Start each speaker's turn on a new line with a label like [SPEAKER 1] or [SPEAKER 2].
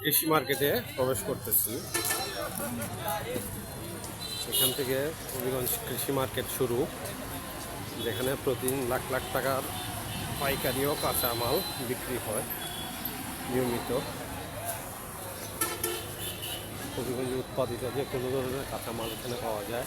[SPEAKER 1] কৃষি মার্কেটে প্রবেশ করতেছি। এখান থেকে হবিগঞ্জ কৃষি মার্কেট শুরু, যেখানে প্রতিদিন লাখ লাখ টাকার পাইকারি ও কাঁচা মাল বিক্রি হয় নিয়মিত। হবিগঞ্জে উৎপাদিত যে কোনো ধরনের কাঁচা মাল এখানে পাওয়া যায়।